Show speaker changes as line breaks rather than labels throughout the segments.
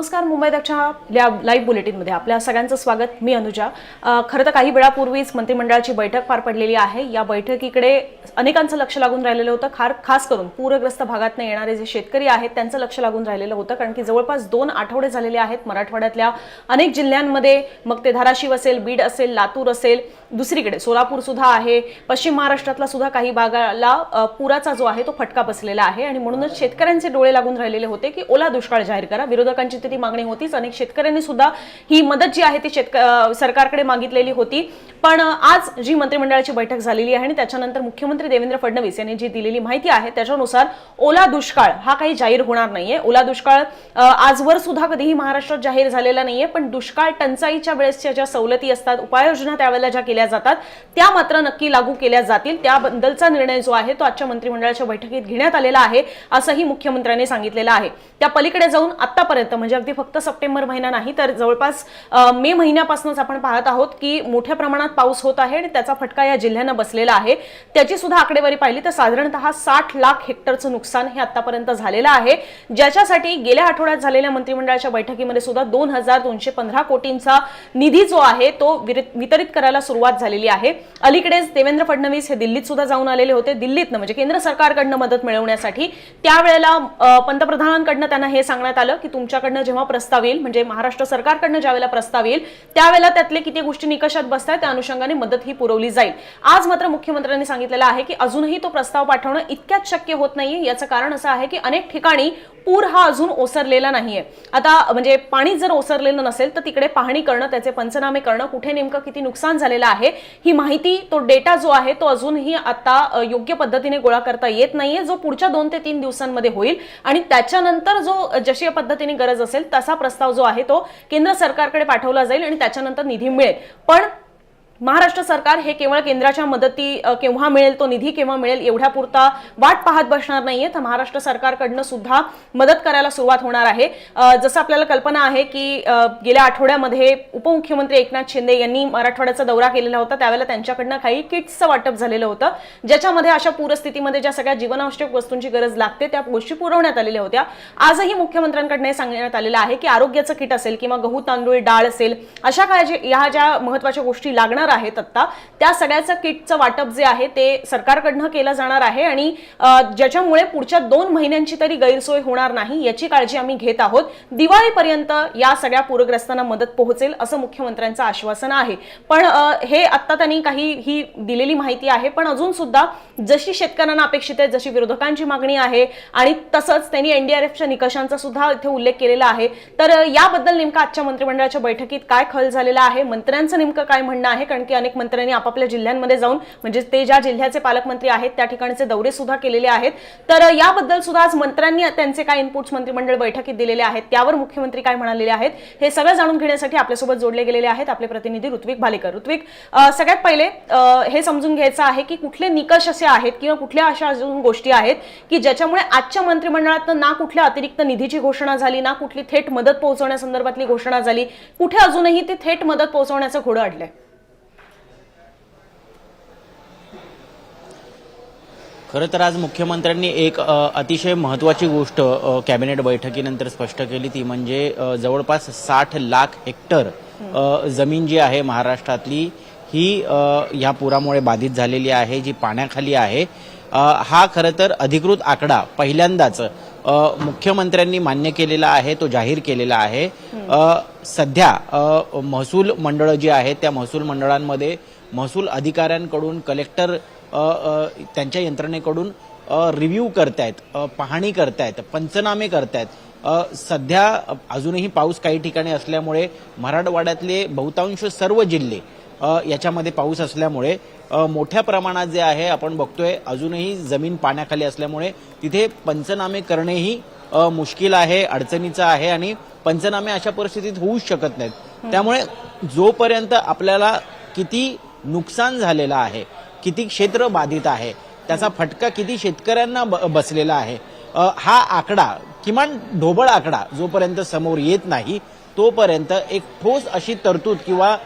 नमस्कार मुंबई दक्षच्या लाईव्ह बुलेटिनमध्ये आपल्या सगळ्यांचं स्वागत. मी अनुजा. खरं तर काही वेळापूर्वीच मंत्रिमंडळाची बैठक पार पडलेली आहे. या बैठकीकडे अनेकांचं लक्ष लागून राहिलेलं होतं खार खास करून पूरग्रस्त भागातनं येणारे जे शेतकरी आहेत त्यांचं लक्ष लागून राहिलेलं होतं कारण की जवळपास दोन आठवडे झालेले आहेत मराठवाड्यातल्या अनेक जिल्ह्यांमध्ये. मग ते धाराशिव असेल बीड असेल लातूर असेल दुसरीकडे सोलापूर सुद्धा आहे. पश्चिम महाराष्ट्रातला सुद्धा काही भागाला पुराचा जो आहे तो फटका बसलेला आहे. आणि म्हणूनच शेतकऱ्यांचे डोळे लागून राहिलेले होते की ओला दुष्काळ जाहीर करा विरोधकांची ती मागणी होतीच. अनेक शेतकऱ्यांनी सुद्धा ही मदत जी आहे ती शेतक सरकारकडे मागितलेली होती. पण आज जी मंत्रिमंडळाची बैठक झालेली आहे आणि त्याच्यानंतर मुख्यमंत्री देवेंद्र फडणवीस यांनी जी दिलेली माहिती आहे त्याच्यानुसार ओला दुष्काळ हा काही जाहीर होणार नाहीये. ओला दुष्काळ आजवर सुद्धा कधीही महाराष्ट्रात जाहीर झालेला नाहीये पण दुष्काळ टंचाईच्या वेळेसच्या ज्या सवलती असतात उपाययोजना त्यावेळेला ज्या केल्या जातात त्या मात्र नक्की लागू केल्या जातील. त्याबद्दलचा निर्णय जो आहे तो आजच्या मंत्रिमंडळाच्या बैठकीत घेण्यात आलेला आहे असंही मुख्यमंत्र्यांनी सांगितलेलं आहे. त्या पलीकडे जाऊन आतापर्यंत म्हणजे अगदी फक्त सप्टेंबर महिना नाही तर जवळपास मे महिन्यापासूनच आपण पाहत आहोत की मोठ्या प्रमाणात पाऊस होत आहे आणि त्याचा फटका या जिल्ह्यानं बसलेला आहे. त्याची सुद्धा आकडेवारी पाहिली तर साधारणतः साठ लाख हेक्टरचं नुकसान हे आतापर्यंत झालेलं आहे. ज्याच्यासाठी गेल्या आठवड्यात झालेल्या मंत्रिमंडळाच्या बैठकीमध्ये सुद्धा दोन हजार दोनशे पंधरा कोटींचा निधी जो आहे तो वितरित करायला सुरुवात झालेली आहे. अलीकडेच देवेंद्र फडणवीस हे दिल्लीत सुद्धा जाऊन आलेले होते. दिल्लीतनं म्हणजे केंद्र सरकारकडनं मदत मिळवण्यासाठी. त्यावेळेला पंतप्रधानांकडनं त्यांना हे सांगण्यात आलं की तुमच्याकडनं जेव्हा प्रस्ताव येईल म्हणजे महाराष्ट्र सरकारकडनं ज्यावेळेला प्रस्ताव येईल त्यावेळेला त्यातले किती गोष्टी निकषात बसतात त्या अनुषंगाने मदत ही पुरवली जाईल. आज मात्र मुख्यमंत्र्यांनी सांगितलेलं आहे की अजूनही तो प्रस्ताव पाठवणं इतक्यात शक्य होत नाहीये. याचं कारण असं आहे की अनेक ठिकाणी पूर हा अजून ओसरलेला नाहीये. आता म्हणजे पाणी जर ओसरलेलं नसेल तर तिकडे पाहणी करणं त्याचे पंचनामे करणं कुठे नेमकं किती नुकसान झालेलं आहे ही माहिती तो डेटा जो आहे तो अजूनही आता योग्य पद्धतीने गोळा करता येत नाहीये. जो पुढच्या दोन ते तीन दिवसांमध्ये होईल आणि त्याच्यानंतर जो जशी पद्धतीने गरज असेल तसा प्रस्ताव जो आहे तो केंद्र सरकारकडे पाठवला जाईल आणि त्याच्यानंतर निधी मिळेल. पण महाराष्ट्र सरकार हे केवळ केंद्राच्या मदती केव्हा मिळेल तो निधी केव्हा मिळेल एवढ्या पुरता वाट पाहत बसणार नाहीये. तर महाराष्ट्र सरकारकडनं सुद्धा मदत करायला सुरुवात होणार आहे. जसं आपल्याला कल्पना आहे की गेल्या आठवड्यामध्ये उपमुख्यमंत्री एकनाथ शिंदे यांनी मराठवाड्याचा दौरा केलेला होता. त्यावेळेला त्यांच्याकडनं काही किट्सचं वाटप झालेलं होतं. ज्याच्यामध्ये अशा पूरस्थितीमध्ये ज्या सगळ्या जीवनावश्यक वस्तूंची गरज लागते त्या गोष्टी पुरवण्यात आलेल्या होत्या. आजही मुख्यमंत्र्यांकडनं हे सांगण्यात आलेलं आहे की आरोग्याचं किट असेल किंवा गहू तांदूळ डाळ असेल अशा काय जे ह्या ज्या महत्त्वाच्या गोष्टी लागणार आहेत आत्ता त्या सगळ्याचं किटचं वाटप जे आहे ते सरकारकडनं केलं जाणार आहे आणि ज्याच्यामुळे पुढच्या दोन महिन्यांची तरी गैरसोय होणार नाही याची काळजी आम्ही घेत आहोत. दिवाळीपर्यंत या सगळ्या पूरग्रस्तांना मदत पोहोचेल असं मुख्यमंत्र्यांचं आश्वासन आहे. पण हे आत्ता त्यांनी काही ही दिलेली माहिती आहे. पण अजून सुद्धा जशी शेतकऱ्यांना अपेक्षित आहे जशी विरोधकांची मागणी आहे आणि तसंच त्यांनी एनडीआरएफच्या निकषांचा सुद्धा इथे उल्लेख केलेला आहे. तर याबद्दल नेमका आजच्या मंत्रिमंडळाच्या बैठकीत काय खल झालेला आहे? मंत्र्यांचं नेमकं काय म्हणणं आहे? कारण की अनेक मंत्र्यांनी आपापल्या जिल्ह्यांमध्ये जाऊन म्हणजे ते ज्या जिल्ह्याचे पालकमंत्री आहेत त्या ठिकाणचे दौरे सुद्धा केलेले आहेत. तर याबद्दल सुद्धा आज मंत्र्यांनी त्यांचे काय इनपुट्स मंत्रिमंडळ बैठकीत दिलेले आहेत त्यावर मुख्यमंत्री काय म्हणालेले आहेत हे सगळं जाणून घेण्यासाठी आपल्यासोबत जोडले गेलेले आहेत आपले प्रतिनिधी ऋत्विक भालेकर. ऋत्विक सगळ्यात पहिले हे समजून घ्यायचं आहे की कुठले निकष असे आहेत किंवा कुठल्या अशा अजून गोष्टी आहेत की ज्याच्यामुळे आजच्या मंत्रिमंडळात ना कुठल्या अतिरिक्त निधीची घोषणा झाली ना कुठली थेट मदत पोहोचवण्यासंदर्भातली घोषणा झाली कुठे अजूनही ती थेट मदत पोहोचवण्याचं घोडं अडलंय?
खरं तर आज मुख्यमंत्र्यांनी एक अतिशय महत्त्वाची गोष्ट कॅबिनेट बैठकीनंतर स्पष्ट केली ती म्हणजे जवळपास साठ लाख हेक्टर जमीन जी आहे महाराष्ट्रातली ही या ह्या पुरामुळे बाधित झालेली आहे जी पाण्याखाली आहे. हा खरं तर अधिकृत आकडा पहिल्यांदाच मुख्यमंत्र्यांनी मान्य केलेला आहे तो जाहीर केलेला आहे. सध्या महसूल मंडळं जी आहेत त्या महसूल मंडळांमध्ये महसूल अधिकाऱ्यांकडून कलेक्टर त्यांच्या यंत्रणेकडून रिव्ह्यू करतायत पाहणी करतायत पंचनामे करतायत. सध्या अजूनही पाऊस काही ठिकाणी असल्यामुळे मराठवाड्यातले बहुतांश सर्व जिल्हे याच्यामध्ये पाऊस असल्यामुळे मोठ्या प्रमाणात जे आहे आपण बघतोय अजूनही जमीन पाण्याखाली असल्यामुळे तिथे पंचनामे करणेही मुश्किल आहे अडचणीचं आहे आणि पंचनामे अशा परिस्थितीत होऊच शकत नाहीत. त्यामुळे जोपर्यंत आपल्याला किती नुकसान झालेलं आहे किती क्षेत्र बाधित आहे त्याचा फटका किती शेतकऱ्यांना ब- बसलेला आहे हा आकडा किमान ढोबळ आकडा जोपर्यंत समोर येत नाही तोपर्यंत एक ठोस अशी तरतूद किंवा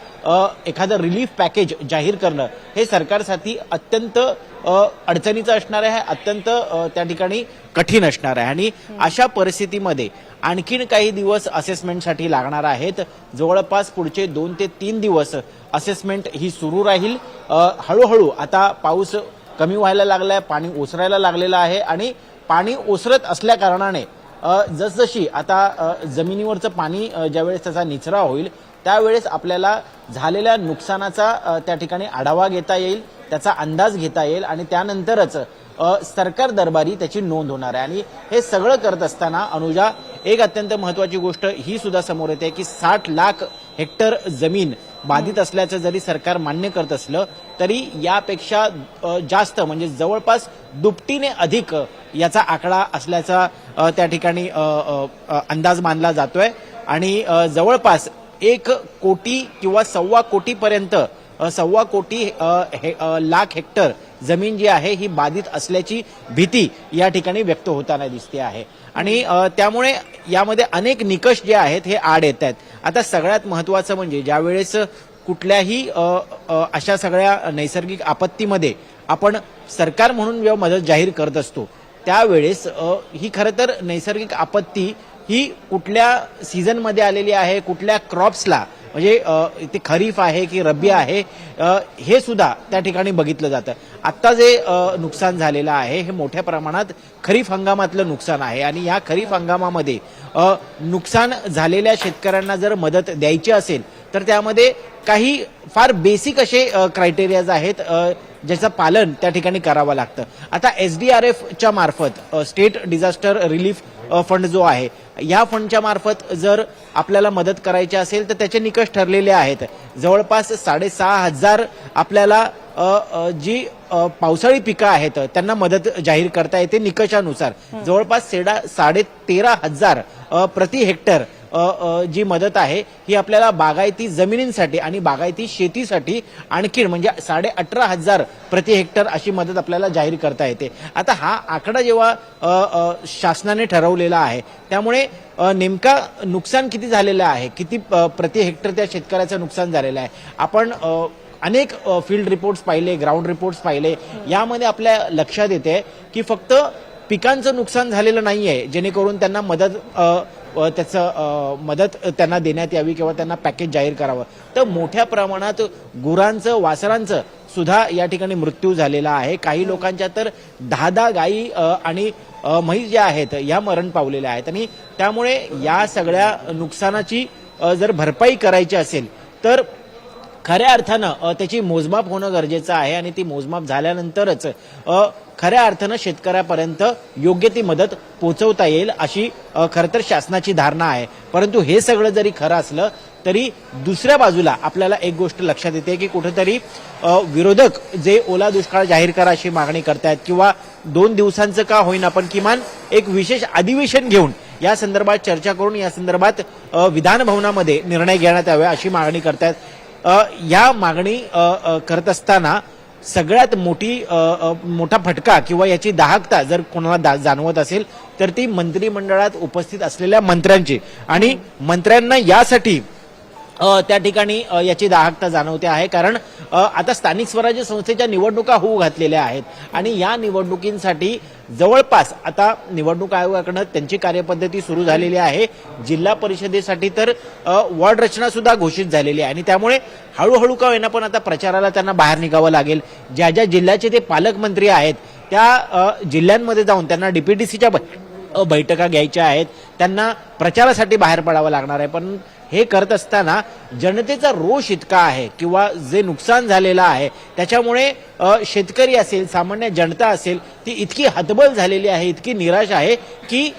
एखादं रिलीफ पॅकेज जाहीर करणं हे सरकारसाठी अत्यंत अडचणीचं असणार आहे अत्यंत त्या ठिकाणी कठीण असणार आहे. आणि अशा परिस्थितीमध्ये आणखीन काही दिवस असेसमेंटसाठी लागणार आहेत. जवळपास पुढचे दोन ते तीन दिवस असेसमेंट ही सुरू राहील. हळूहळू आता पाऊस कमी व्हायला लागलाय पाणी ओसरायला लागलेलं आहे आणि पाणी ओसरत असल्या कारणाने जसजशी आता जमिनीवरचं पाणी ज्यावेळेस त्याचा निचरा होईल त्यावेळेस आपल्याला झालेल्या नुकसानाचा त्या ठिकाणी आढावा घेता येईल त्याचा अंदाज घेता येईल आणि त्यानंतरच सरकार दरबारी त्याची नोंद होणार आहे. आणि हे सगळं करत असताना अनुजा एक अत्यंत महत्वाची गोष्ट ही सुद्धा समोर येते की साठ लाख हेक्टर जमीन बाधित असल्याचं जरी सरकार मान्य करत असलं तरी यापेक्षा जास्त म्हणजे जवळपास दुपटीने अधिक याचा आकडा असल्याचा त्या ठिकाणी अंदाज मानला जातोय. आणि जवळपास एक कोटी किंवा सव्वा कोटीपर्यंत सव्वा कोटी हे- लाख हेक्टर जमीन जी आहे ही बाधित असल्याची भीती या ठिकाणी व्यक्त होताना दिसते आहे. आणि त्यामुळे यामध्ये अनेक निकष जे आहेत हे आड येत आहेत. आता सगळ्यात महत्वाचं म्हणजे ज्यावेळेस कुठल्याही अशा सगळ्या नैसर्गिक आपत्तीमध्ये आपण सरकार म्हणून जेव्हा मदत जाहीर करत असतो त्यावेळेस ही खरं तर नैसर्गिक आपत्ती ही कुठल्या सीझनमध्ये आलेली आहे कुठल्या क्रॉप्सला म्हणजे ते खरीफ आहे की रब्बी आहे अ, हे सुद्धा त्या ठिकाणी बघितलं जातं. आत्ता जे नुकसान झालेलं आहे हे मोठ्या प्रमाणात खरीप हंगामातलं नुकसान आहे. आणि या खरीप हंगामामध्ये नुकसान झालेल्या शेतकऱ्यांना जर मदत द्यायची असेल तर त्यामध्ये काही फार बेसिक असे क्रायटेरियाज आहेत ज्याचं पालन त्या ठिकाणी करावं लागतं. आता एस डी आर एफच्या मार्फत स्टेट डिझास्टर रिलीफ फंड जो आहे या फंडच्या मार्फत जर आपल्याला मदत करायची असेल तर त्याचे निकष ठरलेले आहेत. जवळपास साडेसहा हजार आपल्याला जी पावसाळी पिकं आहेत त्यांना मदत जाहीर करता येते निकषानुसार. जवळपास सेडा साडे तेरा हजार प्रति हेक्टर जी मदत आहे ही आपल्याला बागायती जमिनींसाठी आणि बागायती शेतीसाठी आणखीन म्हणजे साडे अठरा हजार प्रति हेक्टर अशी मदत आपल्याला जाहीर करता येते. आता हा आकडा जेव्हा शासनाने ठरवलेला आहे त्यामुळे नेमका नुकसान किती झालेलं आहे किती प्रति हेक्टर त्या शेतकऱ्याचं नुकसान झालेलं आहे आपण अनेक फील्ड रिपोर्ट्स पाहिले ग्राउंड रिपोर्ट्स पाहिले यामध्ये आपल्या लक्षात येते की फक्त पिकांचं नुकसान झालेलं नाहीये जेणेकरून त्यांना मदत त्याचं मदत त्यांना देण्यात यावी किंवा त्यांना पॅकेज जाहीर करावं. तर मोठ्या प्रमाणात गुरांचं वासरांचं सुद्धा या ठिकाणी मृत्यू झालेला आहे. काही लोकांच्या तर दहा दहा गायी आणि म्हैस ज्या आहेत या मरण पावलेल्या आहेत. आणि त्यामुळे या सगळ्या नुकसानाची जर भरपाई करायची असेल तर खऱ्या अर्थानं त्याची मोजमाप होणं गरजेचं आहे. आणि ती मोजमाप झाल्यानंतरच खऱ्या अर्थानं शेतकऱ्यापर्यंत योग्य ती मदत पोहोचवता येईल अशी खरं तर शासनाची धारणा आहे. परंतु हे सगळं जरी खरं असलं तरी दुसऱ्या बाजूला आपल्याला एक गोष्ट लक्षात येते की कुठेतरी विरोधक जे ओला दुष्काळ जाहीर करा अशी मागणी करतायत किंवा दोन दिवसांचं का होईना पण किमान एक विशेष अधिवेशन घेऊन या संदर्भात चर्चा करून या संदर्भात विधानभवनामध्ये निर्णय घेण्यात यावे अशी मागणी करतायत. या मागणी करत असताना सगळ्यात मोठी मोठा फटका किंवा याची दाहकता जर कोणाला दा- जाणवत असेल तर ती मंत्रिमंडळात उपस्थित असलेल्या मंत्र्यांची. आणि मंत्र्यांना यासाठी त्या ठिकाणी याची दाहकता जाणवते आहे. कारण आता स्थानिक स्वराज्य संस्थेच्या निवडणुका होऊ घातलेल्या आहेत. आणि या निवडणुकींसाठी जवळपास आता निवडणूक आयोगाकडनं त्यांची कार्यपद्धती सुरू झालेली आहे. जिल्हा परिषदेसाठी तर वॉर्ड रचना सुद्धा घोषित झालेली आहे. आणि त्यामुळे हळूहळू का होईना पण आता प्रचाराला त्यांना बाहेर निघावं लागेल. ज्या ज्या जिल्ह्याचे ते पालकमंत्री आहेत त्या जिल्ह्यांमध्ये जाऊन त्यांना डीपीटीसीच्या बैठका घ्यायच्या आहेत. त्यांना प्रचारासाठी बाहेर पडावं लागणार आहे. पण हे करत असताना जनतेचा रोष इतका आहे किंवा जे नुकसान झालेलं आहे त्याच्यामुळे शेतकरी असेल सामान्य जनता असेल ती इतकी हतबल झालेली आहे इतकी निराश आहे की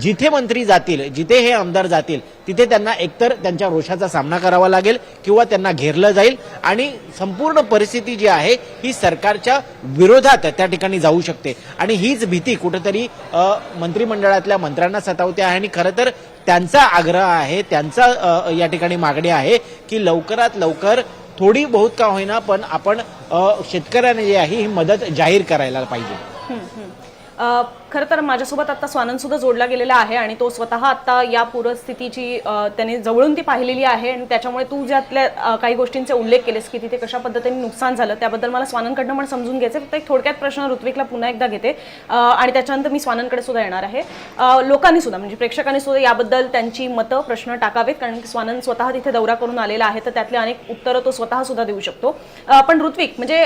जिथे मंत्री जातील जिथे हे आमदार जातील तिथे त्यांना एकतर त्यांच्या रोषाचा सामना करावा लागेल किंवा त्यांना घेरलं जाईल आणि संपूर्ण परिस्थिती जी आहे ही सरकारच्या विरोधात त्या ठिकाणी जाऊ शकते. आणि हीच भीती कुठेतरी मंत्रिमंडळातल्या मंत्र्यांना सतावते आहे. आणि खरं तर त्यांचा आग्रह आहे त्यांचा या ठिकाणी मागणी आहे की लवकरात लवकर थोडी बहुत का होईना पण आपण शेतकऱ्यांनी शेतकऱ्यांना जी आहे ही मदत जाहीर करायला पाहिजे.
खरं तर माझ्यासोबत आता स्वानंद सुद्धा जोडला गेलेला आहे आणि तो स्वतः आता या पूरस्थितीची त्याने जवळून ती पाहिलेली आहे आणि त्याच्यामुळे तू ज्यातल्या काही गोष्टींचे उल्लेख केलेस की तिथे कशा पद्धतीने नुकसान झालं त्याबद्दल मला स्वानंदकडनं पण समजून घ्यायचं फक्त एक थोडक्यात प्रश्न ऋत्विकला पुन्हा एकदा घेते. आणि त्याच्यानंतर मी स्वानंदकडे सुद्धा येणार आहे. लोकांनी सुद्धा म्हणजे प्रेक्षकांनी सुद्धा याबद्दल त्यांची मतं प्रश्न टाकावेत कारण की स्वानंद स्वतः तिथे दौरा करून आलेला आहे तर त्यातले अनेक उत्तरं तो स्वतः सुद्धा देऊ शकतो. पण ऋत्विक म्हणजे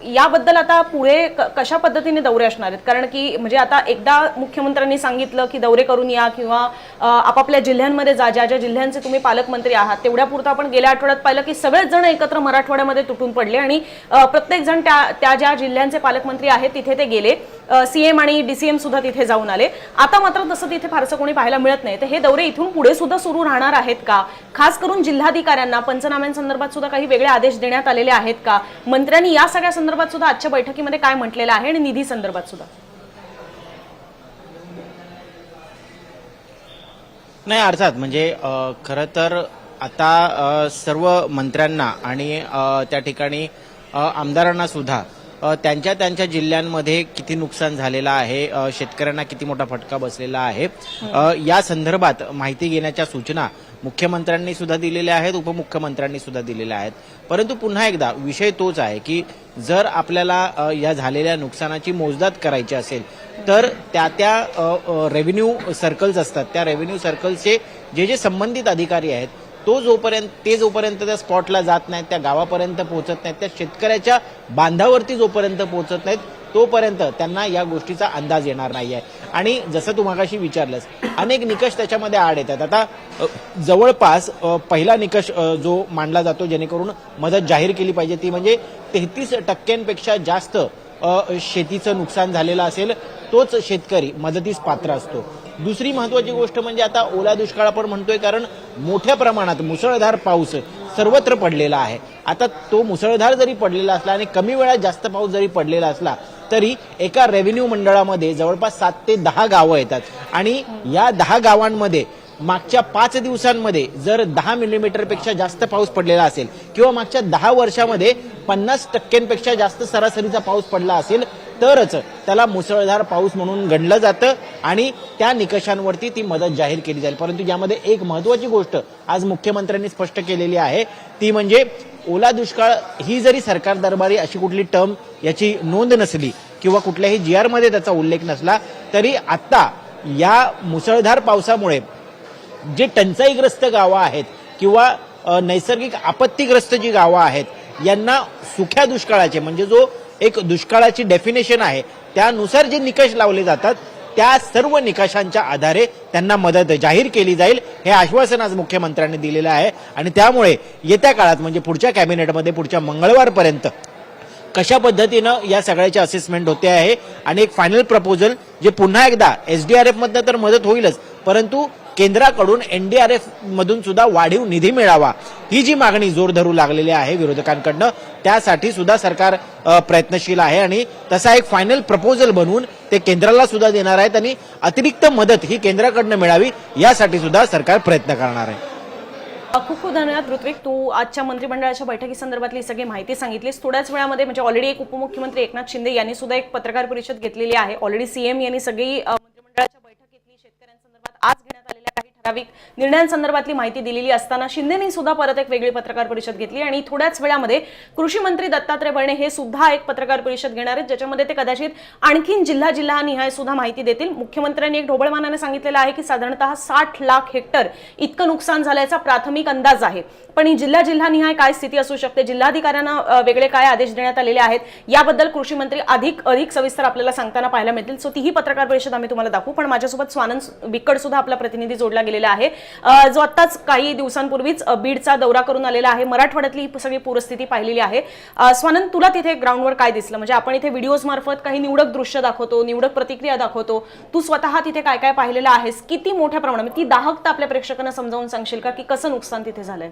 याबद्दल आता पुढे क- कशा पद्धतीने दौरे असणार आहेत? कारण की म्हणजे आता एकदा मुख्यमंत्र्यांनी सांगितलं की दौरे करून या किंवा आपापल्या जिल्ह्यांमध्ये जा ज्या ज्या जिल्ह्यांचे तुम्ही पालकमंत्री आहात तेवढ्या पुरतं आपण गेल्या आठवड्यात पाहिलं की सगळेच जण एकत्र मराठवाड्यामध्ये तुटून पडले आणि प्रत्येक जण त्या त्या ज्या जिल्ह्यांचे पालकमंत्री आहेत तिथे ते गेले. सीएम आणि डीसीएम सुद्धा तिथे जाऊन आले. आता मात्र तसं तिथे फारसं कोणी पाहायला मिळत नाही. तर हे दौरे इथून पुढे सुद्धा सुरू राहणार आहेत का? खास करून जिल्हाधिकाऱ्यांना पंचनाम्यांसंदर्भात सुद्धा काही वेगळे आदेश देण्यात आलेले आहेत का? मंत्र्यांनी या सगळ्या संदर्भात सुद्धा आजच्या बैठकीमध्ये काय म्हटलेलं आहे आणि निधी संदर्भात सुद्धा?
नाही अर्थात म्हणजे खरं तर आता सर्व मंत्र्यांना आणि त्या ठिकाणी आमदारांना सुद्धा त्यांच्या त्यांच्या जिल्ह्यांमध्ये किती नुकसान झालेलं आहे? शेतकऱ्यांना किती मोठा फटका बसलेला आहे? अ, या संदर्भात माहिती घेण्याच्या सूचना मुख्यमंत्र्यांनी सुद्धा दिलेल्या आहेत उपमुख्यमंत्र्यांनी सुद्धा दिलेल्या आहेत. परंतु पुन्हा एकदा विषय तोच आहे की जर आपल्याला या झालेल्या नुकसानाची मोजदाद करायची असेल तर त्या त्या रेव्हेन्यू सर्कल्स असतात. त्या रेव्हेन्यू सर्कल्सचे जे जे संबंधित अधिकारी आहेत तो जोपर्यंत ते जोपर्यंत त्या स्पॉटला जात नाहीत त्या गावापर्यंत पोहोचत नाहीत त्या शेतकऱ्याच्या बांधावरती जोपर्यंत पोहोचत नाहीत तोपर्यंत त्यांना या गोष्टीचा अंदाज येणार नाहीये. आणि जसं तू मागाशी विचारलंस अनेक निकष त्याच्यामध्ये आड येतात. आता जवळपास पहिला निकष जो मांडला जातो जेणेकरून मदत जाहीर केली पाहिजे ती म्हणजे तेहतीस टक्क्यांपेक्षा जास्त शेतीचं नुकसान झालेलं असेल तोच शेतकरी मदतीस पात्र असतो. दुसरी महत्वाची गोष्ट म्हणजे आता ओला दुष्काळ आपण म्हणतोय कारण मोठ्या प्रमाणात मुसळधार पाऊस सर्वत्र पडलेला आहे. आता तो मुसळधार जरी पडलेला असला आणि कमी वेळात जास्त पाऊस जरी पडलेला असला तरी एका रेव्हेन्यू मंडळामध्ये जवळपास सात ते दहा गावं येतात. आणि या दहा गावांमध्ये मागच्या पाच दिवसांमध्ये जर दहा मिलीमीटरपेक्षा जास्त पाऊस पडलेला असेल किंवा मागच्या दहा वर्षामध्ये पन्नास टक्क्यांपेक्षा जास्त सरासरीचा पाऊस पडला असेल तरच त्याला मुसळधार पाऊस म्हणून गणलं जातं आणि त्या निकषांवरती ती मदत जाहीर केली जाईल. परंतु यामध्ये एक महत्वाची गोष्ट आज मुख्यमंत्र्यांनी स्पष्ट केलेली आहे ती म्हणजे ओला दुष्काळ ही जरी सरकार दरबारी अशी कुठली टर्म याची नोंद नसली किंवा कुठल्याही जी मध्ये त्याचा उल्लेख नसला तरी आत्ता या मुसळधार पावसामुळे जे टंचाईग्रस्त गावं आहेत किंवा नैसर्गिक आपत्तीग्रस्त जी गावं आहेत यांना सुख्या दुष्काळाचे म्हणजे जो एक दुष्काळाची डेफिनेशन आहे. त्यानुसार जे निकष लावले जातात त्या सर्व निकषांच्या आधारे त्यांना मदत जाहीर केली जाईल हे आश्वासन आज मुख्यमंत्र्यांनी दिलेलं आहे. आणि त्यामुळे येत्या काळात म्हणजे पुढच्या कॅबिनेटमध्ये पुढच्या मंगळवारपर्यंत कशा पद्धतीनं या सगळ्याची असेसमेंट होते आहे? आणि एक फायनल प्रपोजल जे पुन्हा एकदा एस डी आर मधनं तर मदत होईलच परंतु केंद्राकडून एनडीआरएफ मधून सुद्धा वाढीव निधी मिळावा. ही जी मागणी जोर धरू लागलेली आहे विरोधकांकडनं त्यासाठी सुद्धा सरकार प्रयत्नशील आहे आणि तसा एक फायनल प्रपोजल बनवून ते केंद्राला सुद्धा देणार आहेत आणि अतिरिक्त मदत ही केंद्राकडनं मिळावी यासाठी सुद्धा सरकार प्रयत्न करणार आहे.
खूप खूप धन्यवाद ऋत्विक. तू आजच्या मंत्रिमंडळाच्या बैठकी संदर्भातली सगळी माहिती सांगितलीस. थोड्याच वेळामध्ये म्हणजे ऑलरेडी एक उपमुख्यमंत्री एकनाथ शिंदे यांनी सुद्धा एक पत्रकार परिषद घेतलेली आहे. ऑलरेडी सीएम यांनी सगळी अ, मंत्रिमंडळाच्या बैठकीतली शेतकऱ्यांसंदर्भात आज घेण्यात ठराविक निर्णयांसंदर्भातली माहिती दिलेली असताना शिंदेनी सुद्धा परत एक वेगळी पत्रकार परिषद घेतली आणि थोड्याच वेळामध्ये कृषी मंत्री दत्तात्रय भरणे हे सुद्धा एक पत्रकार परिषद घेणार आहेत ज्याच्यामध्ये ते कदाचित आणखीन जिल्हा जिल्हा निहाय सुद्धा माहिती देतील. मुख्यमंत्र्यांनी एक ढोबळमानाने सांगितलेलं आहे की साधारणतः साठ लाख हेक्टर इतकं नुकसान झाल्याचा प्राथमिक अंदाज आहे. पण ही जिल्हा जिल्हा निहाय काय स्थिती असू शकते? जिल्हाधिकाऱ्यांना वेगळे काय आदेश देण्यात आलेले आहेत? याबद्दल कृषी मंत्री अधिक अधिक सविस्तर आपल्याला सांगताना पाहायला मिळतील. सो तीही पत्रकार परिषद आम्ही तुम्हाला दाखवू. पण माझ्यासोबत स्वानंद बिक्कड सुद्धा आपला प्रतिनिधी जोडला गेलेला आहे. जो आत्ताच काही दिवसांपूर्वीच बीडचा दौरा करून आलेला आहे. मराठवाड्यातली ही सगळी पूरस्थिती पाहिलेली आहे. स्वानंद तुला तिथे ग्राउंडवर काय दिसलं? म्हणजे आपण इथे व्हिडिओज मार्फत काही निवडक दृश्य दाखवतो निवडक प्रतिक्रिया दाखवतो. तू स्वतः तिथे काय काय पाहिलेलं आहेस? किती मोठ्या प्रमाणात ती दाहकता आपल्या प्रेक्षकांना समजावून सांगशील का की कसं नुकसान तिथे झालंय?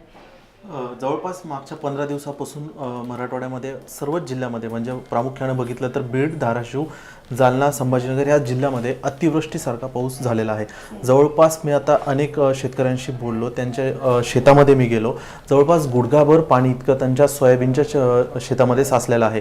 जवळपास मागच्या पंधरा दिवसापासून मराठवाड्यामध्ये सर्वच जिल्ह्यामध्ये म्हणजे प्रामुख्याने बघितलं तर बीड धाराशिव जालना संभाजीनगर या जिल्ह्यामध्ये अतिवृष्टीसारखा पाऊस झालेला आहे. जवळपास मी आता अनेक शेतकऱ्यांशी बोललो त्यांच्या शेतामध्ये मी गेलो. जवळपास गुडघाभर पाणी इतकं त्यांच्या सोयाबीनच्या शेतामध्ये साचलेलं आहे.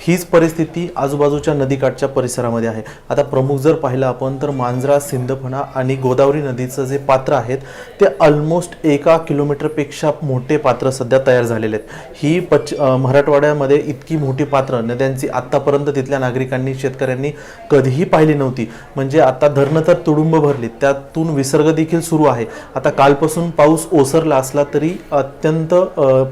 हीच परिस्थिती आजूबाजूच्या नदीकाठच्या परिसरामध्ये आहे. आता प्रमुख जर पाहिलं आपण तर मांजरा सिंदफणा आणि गोदावरी नदीचं जे पात्र आहेत ते ऑलमोस्ट एका किलोमीटरपेक्षा मोठे पात्र सध्या तयार झालेले आहेत. ही पच मराठवाड्यामध्ये इतकी मोठी पात्र नद्यांची आत्तापर्यंत तिथल्या नागरिकांनी शेतकऱ्यांनी कधीही पाहिली नव्हती. म्हणजे आता धरणं तर तुडुंब भरली त्यातून विसर्ग देखील सुरू आहे. आता कालपासून पाऊस ओसरला असला तरी अत्यंत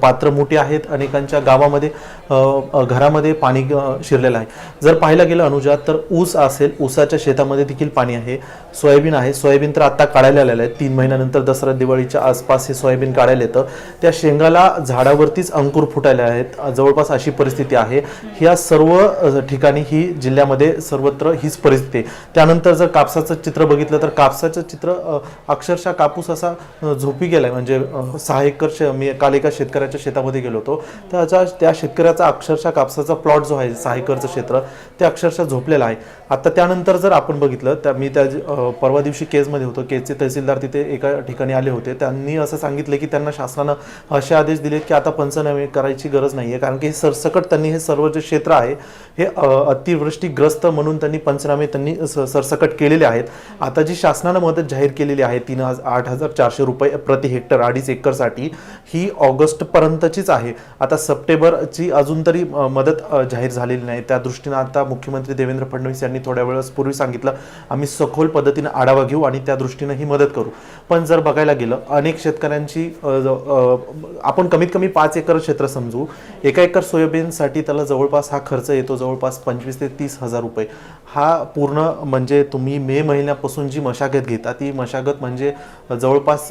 पात्र मोठी आहेत अनेकांच्या गावामध्ये घरामध्ये पाणी पाणी शिरलेलं आहे. जर पाहायला गेलं अनुजात तर ऊस असेल ऊसाच्या शेतामध्ये देखील पाणी आहे. सोयाबीन आहे. सोयाबीन तर आत्ता काढायला आलेलं आहे. तीन महिन्यानंतर दसरा दिवाळीच्या आसपास हे सोयाबीन काढायला येतं. त्या शेंगाला झाडावरतीच अंकुर फुटायला आहेत. जवळपास अशी परिस्थिती आहे. ह्या सर्व ठिकाणी ही जिल्ह्यामध्ये सर्वत्र हीच परिस्थिती आहे. त्यानंतर जर कापसाचं चित्र बघितलं तर कापसाचं चित्र अक्षरशः कापूस असा झोपी गेलाय. म्हणजे सहा एकर शे- मी काल एका शेतकऱ्याच्या शेतामध्ये गेलो होतो. त्याचा त्या शेतकऱ्याचा अक्षरशः कापसाचा प्लॉट जो आहे सहा एकरचं क्षेत्र ते अक्षरशः झोपलेलं आहे. आता त्यानंतर जर आपण बघितलं त्या मी त्या परवा दिवशी केजमध्ये होतो. केजचे तहसीलदार तिथे एका ठिकाणी आले होते. त्यांनी असं सांगितलं की त्यांना शासनानं असे आदेश दिले की आता पंचनामे करायची गरज नाही आहे कारण की हे सरसकट त्यांनी हे सर्व जे क्षेत्र आहे हे अतिवृष्टीग्रस्त म्हणून त्यांनी पंचनामे त्यांनी सरसकट केलेले आहेत. आता जी शासनानं मदत जाहीर केलेली आहे तीन हजार आठ हजार चारशे रुपये प्रति हेक्टर अडीच एकरसाठी ही ऑगस्टपर्यंतचीच आहे. आता सप्टेंबरची अजून तरी मदत जाहीर झालेली नाही. त्या दृष्टीनं आता मुख्यमंत्री देवेंद्र फडणवीस यांनी थोड्या वेळेस पूर्वी सांगितलं आम्ही सखोल पद्धतीनं आढावा घेऊ आणि त्या दृष्टीनं ही मदत करू. पण जर बघायला गेलं अनेक शेतकऱ्यांची आपण कमीत कमी पाच एकर क्षेत्र समजू एका एकर सोयाबीनसाठी त्याला जवळपास हा खर्च येतो जवळपास पंचवीस ते तीस हजार रुपये. हा पूर्ण म्हणजे तुम्ही मे महिन्यापासून जी मशागत घेता ती मशागत म्हणजे जवळपास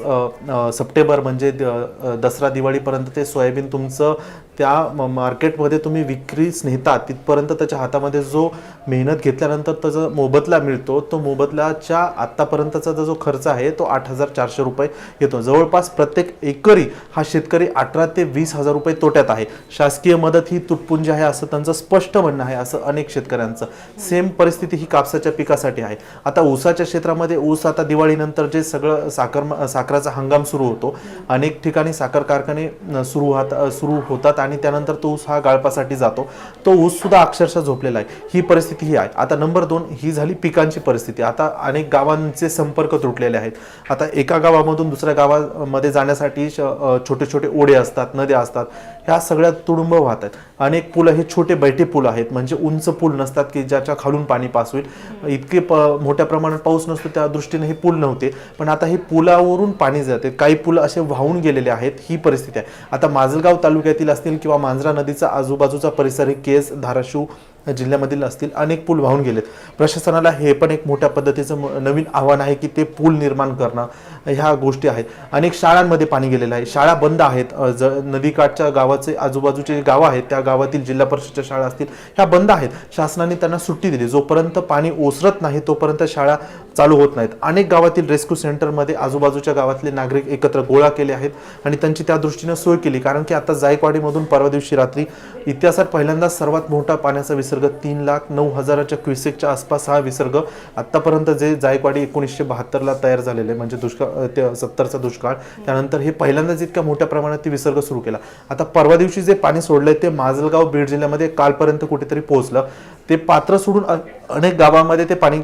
सप्टेंबर म्हणजे द- दसरा दिवाळीपर्यंत ते सोयाबीन तुमचं त्या म- मार्केटमध्ये तुम्ही विक्रीच नेता तिथपर्यंत त्याच्या हातामध्ये जो मेहनत घेतल्यानंतर त्याचा मोबदला मिळतो तो मोबदल्याच्या आत्तापर्यंतचा जो खर्च आहे तो आठ हजार चारशे रुपये येतो. जवळपास प्रत्येक एकरी हा शेतकरी अठरा ते वीस हजार रुपये तोट्यात आहे. शासकीय मदत ही तुटपुंजी आहे असं त्यांचं स्पष्ट म्हणणं आहे असं अनेक शेतकऱ्यांचं. सेम परिस्थिती ही कापसाच्या पिकासाठी आहे. आता ऊसाच्या क्षेत्रामध्ये ऊस आता दिवाळीनंतर जे सगळं साखर साखराचा हंगाम सुरू होतो. अनेक ठिकाणी साखर कारखाने सुरू होत सुरू होतात आणि त्यानंतर तो ऊस हा गाळपासाठी जातो. तो ऊस सुद्धा अक्षरशः झोपलेला आहे. ही परिस्थिती ही आहे. आता नंबर दोन ही झाली पिकांची परिस्थिती. आता अनेक गावांचे संपर्क तुटलेले आहेत. आता एका गावामधून दुसऱ्या गावामध्ये जाण्यासाठी छोटे छोटे ओढे असतात नद्या असतात. ह्या सगळ्या तुडुंब वाहत आहेत. अनेक पुलं हे छोटे बैठे पूल आहेत. म्हणजे उंच पूल नसतात की ज्याच्या खालून पाणी पास होईल इतके प मोठ्या प्रमाणात पाऊस नसतो त्या दृष्टीने हे पूल नव्हते. पण आता हे पुलावरून पाणी जाते. काही पुल असे वाहून गेलेले आहेत. ही परिस्थिती आहे. आता माजलगाव तालुक्यातील असतील किंवा मांजरा नदीचा आजूबाजूचा परिसर हे केस धाराशिव जिल्ह्यामधील असतील अनेक पूल वाहून गेलेत. प्रशासनाला हे पण एक मोठ्या पद्धतीचं म- नवीन आव्हान आहे की ते पूल निर्माण करणं ह्या गोष्टी आहेत. अनेक शाळांमध्ये पाणी गेलेलं आहे. शाळा बंद आहेत. ज नदीकाठच्या गावाचे आजूबाजूचे गावं आहेत त्या गावातील जिल्हा परिषदच्या शाळा असतील ह्या बंद आहेत. शासनाने त्यांना सुट्टी दिली. जोपर्यंत पाणी ओसरत नाही तोपर्यंत शाळा चालू होत नाहीत. अनेक गावातील रेस्क्यू सेंटरमध्ये आजूबाजूच्या गावातले नागरिक एकत्र गोळा केले आहेत आणि त्यांची त्या दृष्टीनं सोय केली. कारण की आता जायकवाडीमधून परवा दिवशी रात्री इतिहासात पहिल्यांदा सर्वात मोठा पाण्याचा विसर्ग विसर्ग तीन लाख नऊ हजाराच्या क्युसेकच्या आसपास हा विसर्ग आत्तापर्यंत जे जायकवाडी एकोणीसशे बहात्तरला तयार झालेले म्हणजे दुष्काळ ते सत्तरचा दुष्काळ. त्यानंतर हे पहिल्यांदाच इतक्या मोठ्या प्रमाणात ते विसर्ग सुरू केला. आता परवा दिवशी जे पाणी सोडलंय ते माजलगाव बीड जिल्ह्यामध्ये कालपर्यंत कुठेतरी पोहोचलं. ते पात्र सोडून अनेक गावामध्ये ते पाणी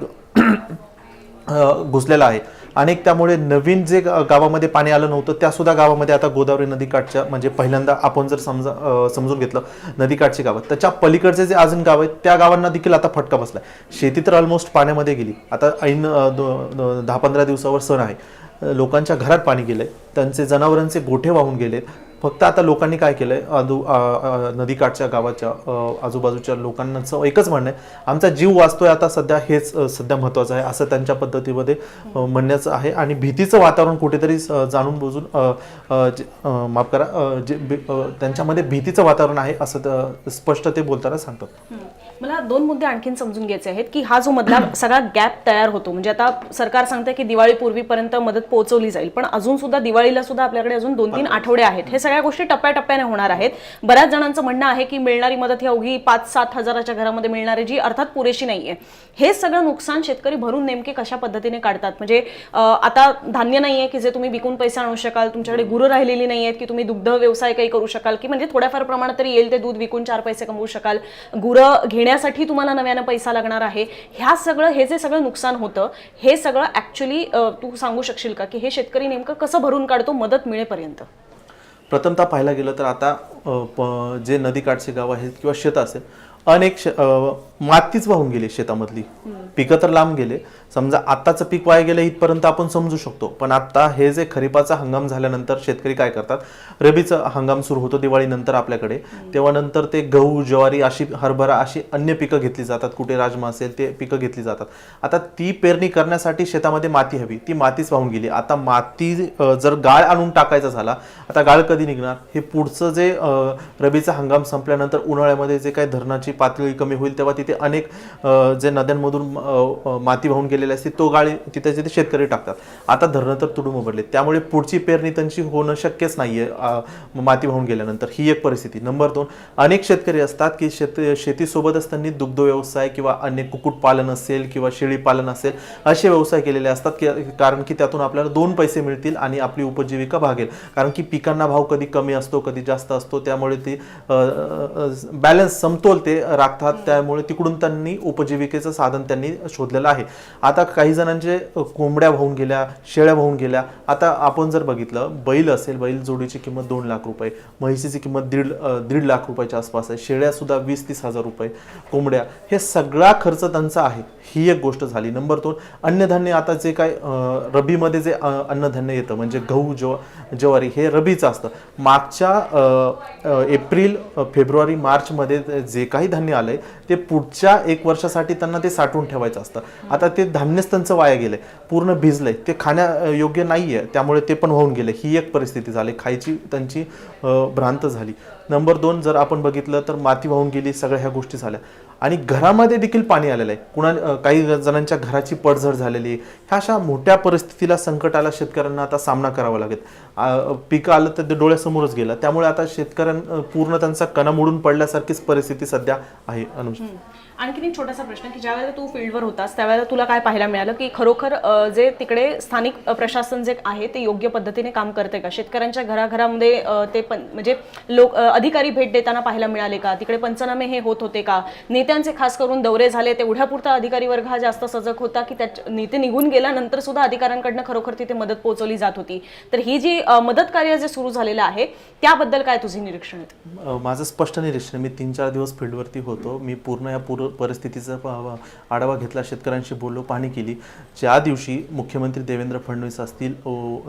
घुसलेलं आहे. अनेक त्यामुळे नवीन जे गावामध्ये पाणी आलं नव्हतं त्यासुद्धा गावामध्ये आता गोदावरी नदीकाठच्या म्हणजे पहिल्यांदा आपण जर समजा समजून घेतलं नदीकाठची गावं त्याच्या पलीकडचे जे अजून गाव आहेत त्या गावांना देखील आता फटका बसला शेती तर ऑलमोस्ट पाण्यामध्ये गेली. आता ऐन दहा पंधरा दिवसावर सण आहे. लोकांच्या घरात पाणी गेलंय त्यांचे जनावरांचे गोठे वाहून गेलेत. फक्त आता लोकांनी काय केलंय? आजू नदीकाठच्या गावाच्या आजूबाजूच्या लोकांचं एकच म्हणणं आहे आमचा जीव वाचतोय आता सध्या हेच सध्या महत्त्वाचं आहे असं त्यांच्या पद्धतीमध्ये म्हणण्याचं आहे. आणि भीतीचं वातावरण कुठेतरी जाणून बुजून माफ करा जे त्यांच्यामध्ये भीतीचं वातावरण आहे असं स्पष्ट ते बोलताना सांगतात.
मला दोन मुद्दे आणखीन समजून घ्यायचे आहेत की हा जो मधला सगळा गॅप तयार होतो म्हणजे आता सरकार सांगते की दिवाळीपूर्वीपर्यंत मदत पोहोचवली जाईल पण अजून सुद्धा दिवाळीला सुद्धा आपल्याकडे अजून दोन तीन आठवडे आहेत हे सगळ्या गोष्टी टप्प्याटप्प्याने होणार आहेत. बऱ्याच जणांचं म्हणणं आहे की मिळणारी मदत ही अवघी पाच सात हजाराच्या घरामध्ये मिळणारी जी अर्थात पुरेशी नाहीये. हे सगळं नुकसान शेतकरी भरून नेमके कशा पद्धतीने काढतात? म्हणजे आता धान्य नाहीये की जे तुम्ही विकून पैसे आणू शकाल तुमच्याकडे गुरु राहिलेली नाही आहेत की तुम्ही दुग्ध व्यवसाय काही करू शकाल की म्हणजे थोड्याफार प्रमाणात तरी येईल ते दूध विकून चार पैसे कमवू शकाल. गुरं घेण्यासाठी तुम्हाला नव्यानं पैसा लागणार आहे. ह्या सगळं हे जे सगळं नुकसान होतं हे सगळं ऍक्च्युली तू सांगू शकशील का की हे शेतकरी नेमकं कसं भरून काढतो मदत मिळेपर्यंत?
प्रथमतः पाहायला गेलं तर आता प- जे नदीकाठचे गाव आहेत किंवा शेत असेल अनेक मातीच वाहून गेली शेतामधली. पिकं तर लांब गेले समजा आत्ताचं पीक वाया गेलं इथपर्यंत आपण समजू शकतो. पण आता हे जे खरीपाचा हंगाम झाल्यानंतर शेतकरी काय करतात? रबीचा हंगाम सुरू होतो दिवाळीनंतर आपल्याकडे. तेव्हा नंतर ते गहू ज्वारी अशी हरभरा अशी अन्य पिकं घेतली जातात. कुठे राजमा असेल ते पिकं घेतली जातात. आता ती पेरणी करण्यासाठी शेतामध्ये माती हवी. ती मातीच वाहून गेली. आता माती जर गाळ आणून टाकायचा झाला आता गाळ कधी निघणार? हे पुढचं जे रबीचा हंगाम संपल्यानंतर उन्हाळ्यामध्ये जे काही धरणाची पातळी कमी होईल तेव्हा तिथे अनेक जे नद्यांमधून माती वाहून गेलेली असते तो गाळ तिथे तिथे शेतकरी टाकतात. आता धरणं तर तुडूंब उघडले त्यामुळे पुढची पेरणी त्यांची होणं शक्यच नाही आहे माती वाहून गेल्यानंतर. ही एक परिस्थिती. नंबर दोन अनेक शेतकरी असतात की शेत शेतीसोबतच त्यांनी दुग्ध व्यवसाय किंवा अन्य कुक्कुटपालन असेल किंवा शेळी पालन असेल असे व्यवसाय केलेले असतात की कारण की त्यातून आपल्याला दोन पैसे मिळतील आणि आपली उपजीविका भागेल. कारण की पिकांना भाव कधी कमी असतो कधी जास्त असतो त्यामुळे ते बॅलन्स समतोल ते राखतात. त्यामुळे तिकडून त्यांनी उपजीविकेचं साधन त्यांनी शोधलेलं आहे. आता काही जणांचे कोंबड्या वाहून गेल्या शेळ्या वाहून गेल्या. आता आपण जर बघितलं बैल असेल बैल जोडीची किंमत दोन लाख रुपये म्हैसीची किंमत दीड दीड लाख रुपयाच्या आसपास आहे. शेळ्यासुद्धा वीस तीस हजार रुपये. कोंबड्या हे सगळा खर्च त्यांचा आहे. ही एक गोष्ट झाली. नंबर दोन अन्नधान्य आता जे काय रबीमध्ये जे अन्नधान्य येतं म्हणजे गहू ज्व ज्वारी हे रबीचं असतं. मागच्या एप्रिल फेब्रुवारी मार्चमध्ये जे काही धान्य आलं आहे ते पुढच्या एक वर्षासाठी त्यांना ते साठवून ठेवायचं असतं. आता ते धान्यच त्यांचं वाया गेलंय. पूर्ण भिजलंय. ते खाण्या योग्य योग्य नाहीये. त्यामुळे ते पण वाहून गेले. ही एक परिस्थिती झाली. खायची त्यांची भ्रांत झाली. नंबर दोन जर आपण बघितलं तर माती वाहून गेली सगळ्या ह्या गोष्टी झाल्या. आणि घरामध्ये देखील पाणी आलेलं आहे. कुणा काही जणांच्या घराची पडझड झालेली आहे. ह्या अशा मोठ्या परिस्थितीला संकटाला शेतकऱ्यांना आता सामना करावा लागेल. पिकं आलं तर ते डोळ्यासमोरच गेलं. त्यामुळे आता शेतकऱ्यां पूर्ण त्यांचा कणा मोडून पडल्यासारखीच परिस्थिती सध्या आहे अनुज.
आणखीन एक छोटासा प्रश्न की ज्यावेळेला तू फील्डवर होतास त्यावेळेला तुला काय पाहायला मिळालं की खरोखर जे तिकडे स्थानिक प्रशासन जे आहे ते योग्य पद्धतीने काम करते का? शेतकऱ्यांच्या घराघरामध्ये ते पण म्हणजे लोक अधिकारी भेट देताना पाहायला मिळाले का? तिकडे पंचनामे हे होत होते का? नेत्यांचे खास करून दौरे झाले तेवढ्यापुरता अधिकारी वर्ग हा जास्त सजग होता की त्या नेते निघून गेल्यानंतर सुद्धा अधिकाऱ्यांकडनं खरोखर तिथे मदत पोहोचवली जात होती. तर ही जी मदत कार्य जे सुरू झालेलं आहे त्याबद्दल काय तुझे निरीक्षण आहे
माझं स्पष्ट निरीक्षण मी तीन चार दिवस फील्डवरती होतो. मी पूर्ण या पूर्ण परिस्थितीचा पाहावा आढावा घेतला शेतकऱ्यांशी बोललो पाहणी केली. ज्या दिवशी मुख्यमंत्री देवेंद्र फडणवीस असतील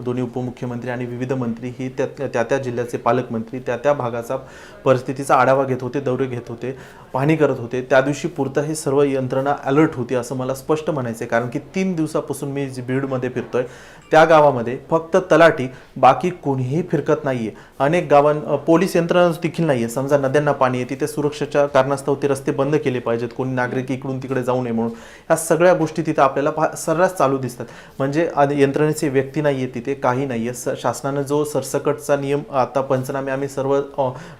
दोन्ही उपमुख्यमंत्री आणि विविध मंत्री ही त्या त्या त्या जिल्ह्याचे पालकमंत्री त्या त्या भागाचा परिस्थितीचा आढावा घेत होते दौरे घेत होते पाहणी करत होते. त्या दिवशी पुरतं हे सर्व यंत्रणा अलर्ट होती असं मला स्पष्ट म्हणायचं आहे कारण की तीन दिवसापासून मी जी बीडमध्ये फिरतोय त्या गावामध्ये फक्त तलाठी बाकी कोणीही फिरकत नाही आहे अनेक गावां पोलीस यंत्रणा देखील नाहीये. समजा नद्यांना पाणी आहे तिथे सुरक्षेच्या कारणास्तव ते रस्ते बंद केले पाहिजेत. कोणी नागरिक इकडून तिकडे जाऊ नये म्हणून. ह्या सगळ्या गोष्टी तिथे आपल्याला पहा- सर्रास चालू दिसतात. म्हणजे यंत्रणेची व्यक्ती नाहीये तिथे काही नाहीये. स- शासनानं जो सरसकटचा नियम आता पंचनामे आम्ही सर्व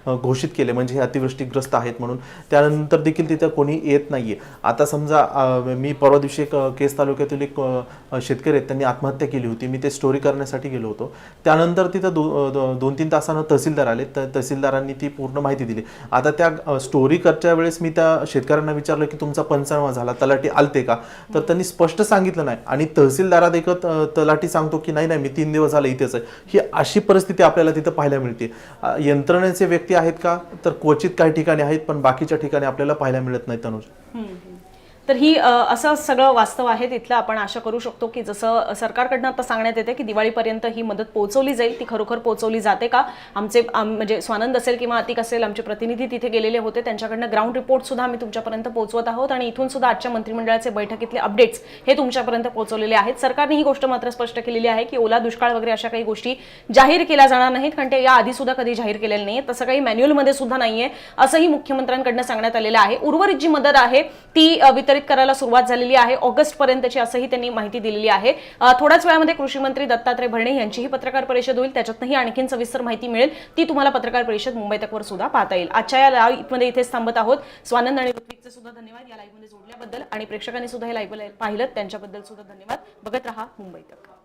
घोषित केले म्हणजे हे अतिवृष्टीग्रस्त आहेत म्हणून. त्यानंतर देखील तिथं कोणी येत नाहीये. आता समजा मी परवा दिवशी एक केस तालुक्यातील एक शेतकरी आहेत त्यांनी आत्महत्या केली होती. मी ते स्टोरी करण्यासाठी गेलो होतो. त्यानंतर तिथं दो, दोन तीन तासानं तहसीलदार आले. तर तहसीलदारांनी ती पूर्ण माहिती दिली. आता त्या स्टोरी करच्या वेळेस मी त्या शेतकऱ्यांना विचारलं की तुमचा पंचनामा झाला तलाठी आलते का? तर त्यांनी स्पष्ट सांगितलं नाही. आणि तहसीलदारा देखत तलाठी सांगतो की नाही नाही मी तीन दिवस झाले इथेच आहे. ही अशी परिस्थिती आपल्याला तिथं पाहायला मिळते. यंत्रणेचे व्यक्ती आहेत का? तर क्वचित काही ठिकाणी आहेत पण बाकीच्या ठिकाणी आपल्याला पाहायला मिळत नाही तनुज.
तर ही असं सगळं वास्तव आहे तिथलं आपण आशा करू शकतो की जसं सरकारकडनं आता सांगण्यात येते की दिवाळीपर्यंत ही मदत पोहोचवली जाईल ती खरोखर पोहोचवली जाते का? आमचे आम- म्हणजे स्वानंद असेल किंवा अतिक असेल आमचे प्रतिनिधी तिथे गेलेले होते त्यांच्याकडनं ग्राउंड रिपोर्ट सुद्धा आम्ही तुमच्यापर्यंत पोहोचवत आहोत आणि इथून सुद्धा आजच्या मंत्रिमंडळाचे बैठकीतले अपडेट्स हे तुमच्यापर्यंत पोहोचवलेले आहेत. सरकारने ही गोष्ट मात्र स्पष्ट केलेली आहे की ओला दुष्काळ वगैरे अशा काही गोष्टी जाहीर केल्या जाणार नाहीत कारण ते या आधी सुद्धा कधी जाहीर केलेले नाही तसं काही मॅन्युअलमध्ये सुद्धा नाहीये असंही मुख्यमंत्र्यांकडनं सांगण्यात आलेलं आहे. उर्वरित जी मदत आहे ती अ, वितरित करायला सुरुवात झालेली आहे. ऑगस्ट पर्यंतची असंही त्यांनी माहिती दिलेली आहे. थोड्याच वेळामध्ये कृषी मंत्री दत्तात्रय भरणे यांचीही पत्रकार परिषद होईल. त्याच्यातनंही आणखीन सविस्तर माहिती मिळेल. ती तुम्हाला पत्रकार परिषद मुंबई तकवर सुद्धा पाहता येईल. आजच्या या लाईव्हमध्ये इथेच थांबत आहोत. स्वानंद आणि ऋत्विकचे सुद्धा धन्यवाद. या लाईव्हमध्ये जोडल्याबद्दल आणि प्रेक्षकांनी सुद्धा हे लाईव्ह पाहिलं त्यांच्याबद्दल सुद्धा धन्यवाद. बघत रहा मुंबई तक.